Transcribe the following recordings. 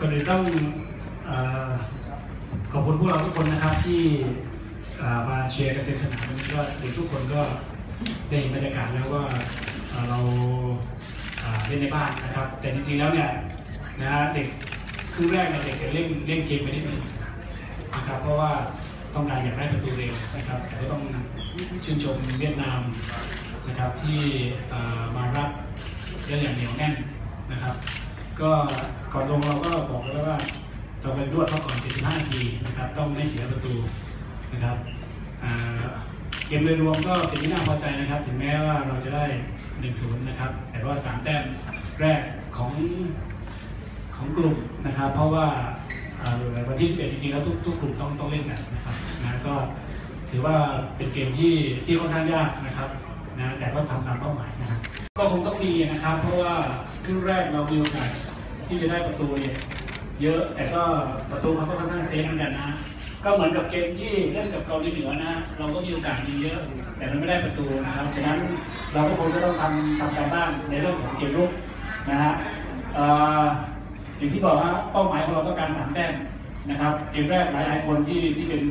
ก็เลยต้องอขอบคุณพวกเราทุกคนนะครับที่มาเชียร์กันเต็มสนามก็เด็กทุกคนก็ได้เห็นบรรยากาศแล้วว่าเราเล่นในบ้านนะครับ แต่จริงๆแล้วเนี่ยนะฮะเด็กครึ่งแรกเนี่ยเด็กจะเล่นเล่นเกมไปนิดนึงนะครับเพราะว่าต้องการอยากได้ประตูเร็วนะครับแต่ก็ต้องชื่นชมเวียดนามนะครับที่มารับได้อย่างเหนียวแน่นนะครับ ก็ก่อนลงเราก็บอกกันแล้วว่าเราไปรวดเขาก่อน 75 นาทีนะครับ ต้องไม่เสียประตูนะครับเกมโดยรวมก็เป็นที่น่าพอใจนะครับ ถึงแม้ว่าเราจะได้ 1-0 นะครับ แต่ว่า 3 แต้มแรกของของกลุ่มนะครับ เพราะว่าอ่าวันที่ 11 จริงๆ แล้วทุกทุกกลุ่มต้องต้องเล่นกันนะครับนะก็ถือว่าเป็นเกมที่ที่ค่อนข้างยากนะครับนะแต่ก็ทำตามเป้าหมายนะครับ ก็คงต้องดีนะครับ เพราะว่าครึ่งแรกเรามีโอกาส ที่จะได้ประตูเนี่ยเยอะแต่ก็ประตูเขาก็ค่อนข้างเซฟเหมือนกันนะ ก็เหมือนกับเกมที่เล่นกับเกาหลีเหนือนะ เราก็มีโอกาสยิงเยอะ แต่มันไม่ได้ประตูนะครับฉะนั้นเราก็คงจะต้องทำทำการบ้านในเรื่องของเกมรุกนะฮะอย่างที่บอกว่าเป้าหมายของเราต้องการสามแต้มนะครับเกมแรกหลาย ๆ คนที่ที่เป็น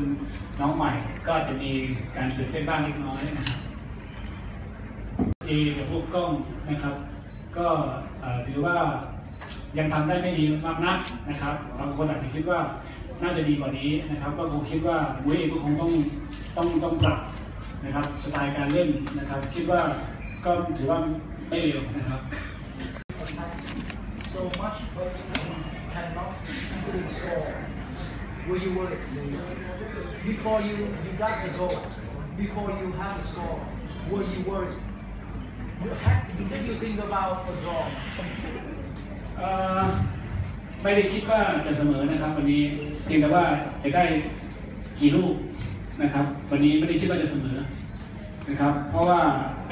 น้องใหม่ก็จะมีการตื่นเต้นบ้างเล็กน้อยนะครับจีกับพวกกล้องนะครับ ก็ถือว่า ยังทำได้ไม่ดีมากนักนะครับ บางคนอาจจะคิดว่าน่าจะดีกว่านี้นะครับ ก็คงคิดว่าบุ้ยเองก็คงต้องต้องต้องปรับนะครับสไตล์การเล่นนะครับ คิดว่าก็ถือว่าไม่เร็วนะครับ so much but cannot couldn't score. Were you worried? Before you, you got the goal, before you have the score, were you worried? You had, did you think about a draw? ไม่ได้คิดว่าจะเสมอนะครับ วันนี้เพียงแต่ว่าจะได้กี่ลูกนะครับ วันนี้ไม่ได้คิดว่าจะเสมอนะครับ เพราะว่า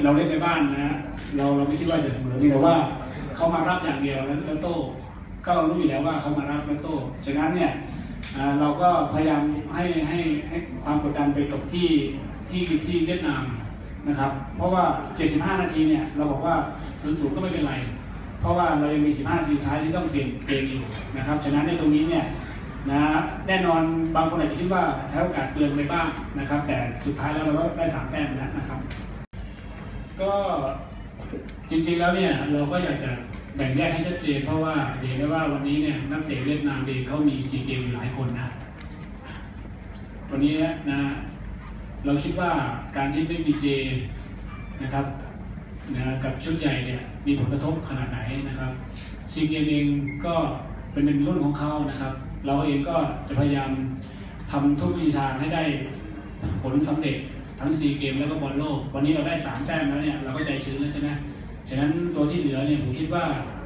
เราเล่นในบ้านนะฮะเราเราไม่คิดว่าจะเสมอเพียงแต่ว่าเขามารับอย่างเดียวแล้วแล้วโต้ก็ร,รู้อยู่แล้วว่าเขามารับแล้วโต้ฉะนั้นเนี่ยเราก็พยายามให้ให้ให้ความกดดันไปตกที่ที่ที่เวียดนามนะครับ เพราะว่า 75 นาทีเนี่ยเราบอกว่า0-0ก็ไม่เป็นไร เพราะว่าเรายังมี 15นาทีสุดท้ายที่ต้องเปลี่ยนเกมอยู่นะครับ ฉะนั้นในตรงนี้เนี่ยนะแน่นอนบางคนอาจจะคิดว่าใช้โอกาสเกินไปบ้างนะครับ แต่สุดท้ายแล้วเราก็ได้3แต้มแล้วนะครับ ก็จริงๆแล้วเนี่ยเราก็อยากจะแบ่งแยกให้ชัดเจน เพราะว่าเห็นได้ว่าวันนี้เนี่ยนักเตะเวียดนามเองเขามีซีเกมอยู่หลายคนนะวันนี้นะเราคิดว่าการที่ไม่มีเจนะครับ นะกับชุดใหญ่เนี่ยมีผลกระทบขนาดไหนนะครับซีเกมเองก็เป็นหนึ่งรุ่นของเขานะครับ เราเองก็จะพยายามทำทุกวิธีทางให้ได้ผลสำเร็จทั้งซีเกมแล้วก็บอลโลก วันนี้เราได้สามแต้มแล้วเนี่ยเราก็ใจชื้นแล้วใช่ไหมฉะนั้นตัวที่เหลือเนี่ยผมคิดว่า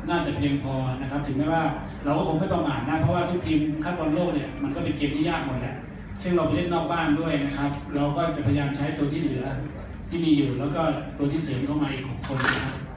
น่าจะเพียงพอนะครับ ถึงแม้ว่าเราก็คงไม่ประมาทนะเพราะว่าทุกทีมคัดบอลโลกเนี่ยมันก็เป็นเกมที่ยากหมดแหละซึ่งเราไปเล่นนอกบ้านด้วยนะครับ เราก็จะพยายามใช้ตัวที่เหลือ ที่มีอยู่แล้วก็ตัวที่เสริมเข้ามาอีกหกคนนะครับ